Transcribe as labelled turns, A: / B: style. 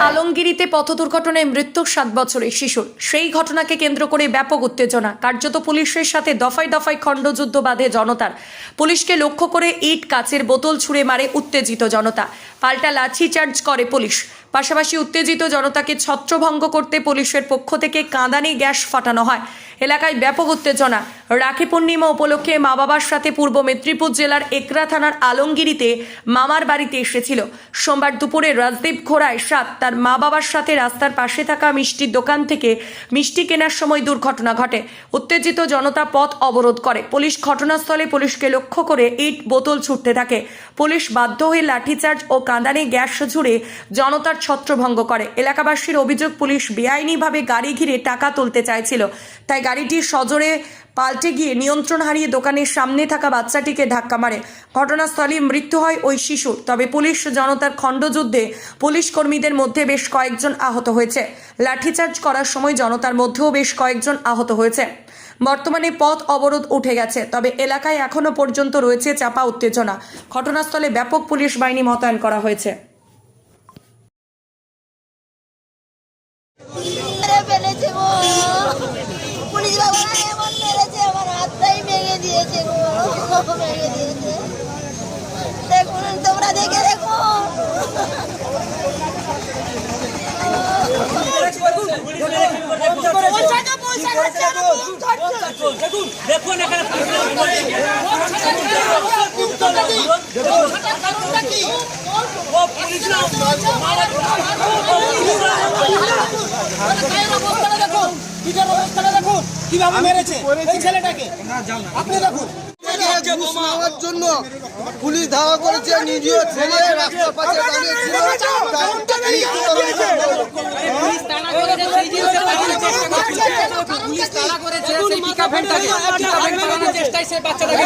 A: আলমগিরিতে পথ দুর্ঘটনায় মৃত্যু সাত বছরের শিশুর। সেই ঘটনাকে কেন্দ্র করে ব্যাপক উত্তেজনা। কার্যত পুলিশের সাথে দফায় দফায় খণ্ডযুদ্ধ বাঁধে জনতার। পুলিশকে লক্ষ্য করে ইট, কাচের বোতল ছুঁড়ে মারে উত্তেজিত জনতা। পাল্টা লাঠিচার্জ করে পুলিশ। পাশাপাশি উত্তেজিত জনতাকে ছত্রভঙ্গ করতে পুলিশের পক্ষ থেকে কাঁদানে গ্যাস ফাটানো হয়। এলাকায় ব্যাপক উত্তেজনা। রাখি পূর্ণিমা উপলক্ষে মা বাবার সাথে পূর্ব মেদিনীপুর জেলার একরা থানার আলমগিরিতে মামার বাড়িতে এসেছিল। সোমবার দুপুরে রাজদীপ ঘোড়ায় সাত তার মা বাবার সাথে রাস্তার পাশে থাকা মিষ্টির দোকান থেকে মিষ্টি কেনার সময় দুর্ঘটনা ঘটে। উত্তেজিত জনতা পথ অবরোধ করে। পুলিশ ঘটনাস্থলে পুলিশকে লক্ষ্য করে ইট বোতল ছুটতে থাকে। পুলিশ বাধ্য হয়ে লাঠিচার্জ ও কাঁদানে গ্যাস ঝুড়ে জনতার ছত্রভঙ্গ করে। এলাকাবাসীর অভিযোগ, পুলিশ বেআইনিভাবে গাড়ি ঘিরে টাকা তুলতে চাইছিল, তাই গাড়িটি সজোরে পাল্টে গিয়ে নিয়ন্ত্রণ হারিয়ে দোকানের সামনে থাকা বাচ্চাটিকে ধাক্কা মারে। ঘটনাস্থলে মৃত্যু হয় ওই শিশু তবে পুলিশ জনতার খণ্ডযুদ্ধে পুলিশ কর্মীদের মধ্যে বেশ কয়েকজন আহত হয়েছে। লাঠিচার্জ করার সময় জনতার মধ্যেও বেশ কয়েকজন আহত হয়েছে। বর্তমানে পথ অবরোধ উঠে গেছে, তবে এলাকায় এখনও পর্যন্ত রয়েছে চাপা উত্তেজনা। ঘটনাস্থলে ব্যাপক পুলিশ বাহিনী মোতায়েন করা হয়েছে।
B: ফেলেছে দিয়েছে দেখুন তোমরা দেখে দেখুন
C: দেখুন এখানে
D: কীভাবে মেরেছে এই ছেলেটাকে আপনি দেখুন
E: জন্য পুলিশ ধাওয়া করেছে নিজেও ছেলে রাস্তার পাশে দাঁড়িয়েছিল
D: চেষ্টায় বাচ্চাটাকে।